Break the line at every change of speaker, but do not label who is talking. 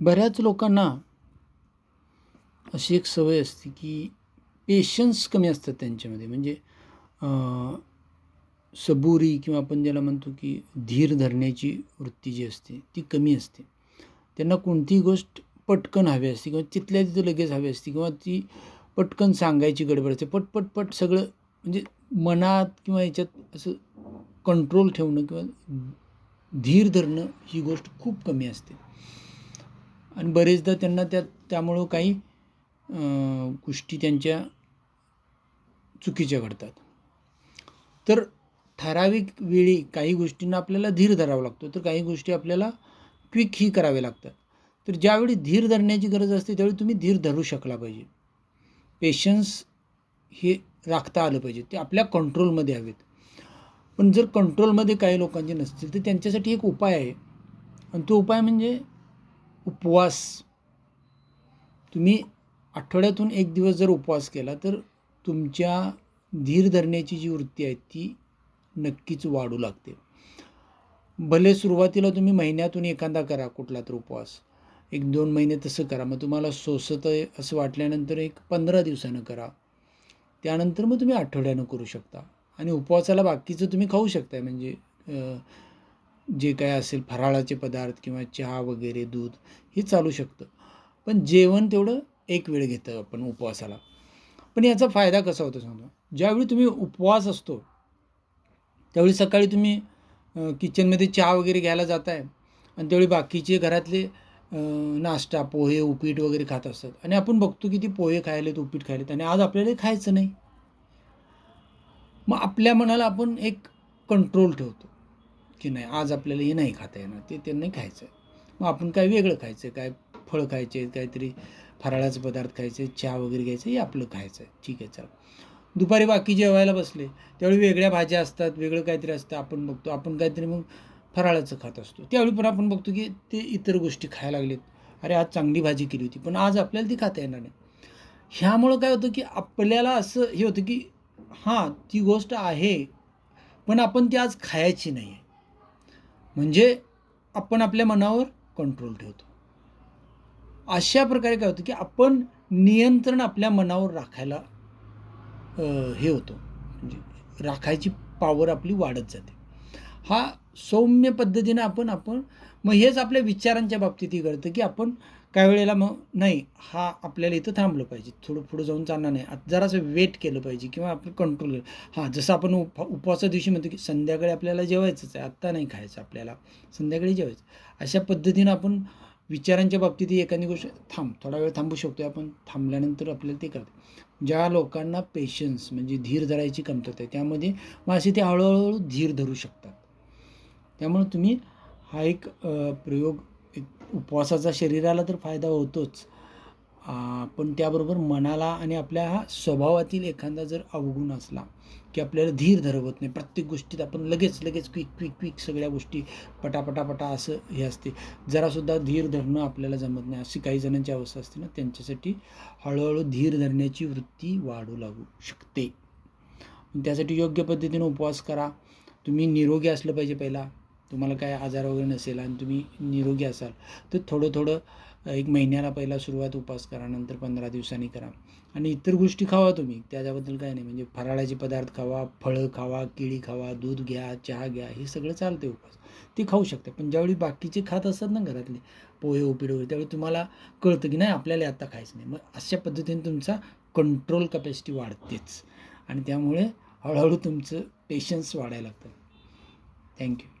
बऱ्याच लोकांना अशी एक सवय असते की पेशन्स कमी असतात त्यांच्यामध्ये. म्हणजे सबुरी किंवा आपण ज्याला म्हणतो की धीर धरण्याची वृत्ती जी असते ती कमी असते. त्यांना कोणतीही गोष्ट पटकन हवी असते किंवा तिथल्या तिथं लगेच हवी असते किंवा ती पटकन सांगायची गडबड असते. पट पट सगळं म्हणजे मनात किंवा याच्यात असं कंट्रोल ठेवणं किंवा धीर धरणं ही गोष्ट खूप कमी असते. आणि बरेचदा त्यांना त्या त्यामुळं काही गोष्टी त्यांच्या चुकीच्या घडतात. तर ठराविक वेळी काही गोष्टींना आपल्याला धीर धरावा लागतो. तर काही गोष्टी आपल्याला क्विक ही कराव्या लागतात. तर ज्यावेळी धीर धरण्याची गरज असते त्यावेळी तुम्ही धीर धरू शकला पाहिजे. पेशन्स हे राखता आलं पाहिजे. ते आपल्या कंट्रोलमध्ये हवेत. पण जर कंट्रोलमध्ये काही लोकांचे नसतील तर त्यांच्यासाठी एक उपाय आहे. आणि तो उपाय म्हणजे उपवास. तुम्ही आठवड्यातून एक दिवस जर उपवास केला तर तुमच्या धीर धरण्याची जी वृत्ती आहे ती नक्कीच वाढू लागते. भले सुरुवातीला तुम्ही महिन्यातून एखादा करा कुठला तर उपवास. एक दोन महिने तसं करा. मग तुम्हाला सोसत आहे असं वाटल्यानंतर एक पंधरा दिवसानं करा. त्यानंतर मग तुम्ही आठवड्यानं करू शकता. आणि उपवासाला बाकीचं तुम्ही खाऊ शकताय. म्हणजे जे काय असेल फराळाचे पदार्थ किंवा चहा वगैरे दूध हे चालू शकतं. पण जेवण तेवढं एक वेळ घेतं आपण उपवासाला. पण याचा फायदा कसा होतो सांगतो. ज्यावेळी तुम्ही उपवास असतो त्यावेळी सकाळी तुम्ही किचनमध्ये चहा वगैरे घ्यायला जात आहे आणि त्यावेळी बाकीचे घरातले नाश्ता पोहे उपीट वगैरे खात असतात. आणि आपण बघतो की ती पोहे खायलेत उपीट खायलेत आणि आज आपल्याला खायचं नाही. मग आपल्या मनाला आपण एक कंट्रोल ठेवतो. की नाही. आज आपल्याला हे नाही खाता येणार. ते ते नाही खायचं आहे मग आपण काय वेगळं खायचं काय फळ खायचे काहीतरी फराळाचे पदार्थ खायचे चहा वगैरे घ्यायचं हे आपलं खायचं आहे ठीक आहे चला. दुपारी बाकी जेवायला बसले. त्यावेळी वेगळ्या भाज्या असतात वेगळं काहीतरी असतं. आपण बघतो आपण काहीतरी मग फराळाचं खात असतो. त्यावेळी पण आपण बघतो की ते इतर गोष्टी खायला लागलेत. अरे आज चांगली भाजी केली होती पण आज आपल्याला ती खाता येणार नाही. ह्यामुळं काय होतं की आपल्याला असं हे होतं की हां ती गोष्ट आहे पण आपण ती आज खायची नाही आहे म्हणजे आपण आपल्या मनावर कंट्रोल ठेवतो. अशा प्रकारे काय होतं की आपण नियंत्रण आपल्या मनावर राखायला हे होतं. म्हणजे राखायची पावर आपली वाढत जाते. हा सौम्य पद्धतीनं आपण आपण मग हेच आपल्या विचारांच्या बाबतीतही घडतं की आपण काही वेळेला मग नाही हा आपल्याला इथं थांबलं पाहिजे. थोडं पुढं जाऊन चालणार नाही. आता जरासं वेट केलं पाहिजे किंवा आपण कंट्रोल हां जसं आपण उप उपवासा दिवशी म्हणतो की संध्याकाळी आपल्याला जेवायचंच आहे. आत्ता नाही खायचं आपल्याला. संध्याकाळी जेवायचं. अशा पद्धतीनं आपण विचारांच्या बाबतीतही एखादी गोष्ट थांब थोडा वेळ थांबू शकतो आपण. थांबल्यानंतर आपल्याला ते करते ज्या लोकांना पेशन्स म्हणजे धीर धरायची कमतरता आहे त्यामध्ये मग असे ते हळूहळू धीर धरू शकतात. त्यामुळे तुम्ही हा एक प्रयोग एक उपवासाचा शरीराला तर फायदा होतोच. पण त्याबरोबर मनाला आणि आपल्या हा स्वभावातील एखादा जर अवगुण असला की आपल्याला धीर धरवत नाही प्रत्येक गोष्टीत आपण लगेच लगेच क्विक क्विक क्विक सगळ्या गोष्टी पटापटापटा असं हे असते. जरासुद्धा धीर धरणं आपल्याला जमत नाही. अशी काही जणांची अवस्था असते ना त्यांच्यासाठी हळूहळू धीर धरण्याची वृत्ती वाढू लागू शकते. त्यासाठी योग्य पद्धतीने उपवास करा. तुम्ही निरोगी असलं पाहिजे पहिला. तुम्हाला काय आजार वगैरे नसेल आणि तुम्ही निरोगी असाल तर थोडं थोडं एक महिन्याला पहिला सुरुवात उपवास करा नंतर पंधरा दिवसांनी करा. आणि इतर गोष्टी खावा तुम्ही त्याच्याबद्दल काय नाही. म्हणजे फराळाचे पदार्थ खावा फळं खावा केळी खावा दूध घ्या चहा घ्या हे सगळं चालते उपवास ते खाऊ शकता पण ज्यावेळी बाकीचे खात असतात ना घरातले पोहे उपीड वगैरे त्यावेळी तुम्हाला कळतं की नाही आपल्याला आत्ता खायचं नाही. मग अशा पद्धतीने तुमचा कंट्रोल कपॅसिटी वाढतेच. आणि त्यामुळे हळूहळू तुमचं पेशन्स वाढायला लागतं. थँक्यू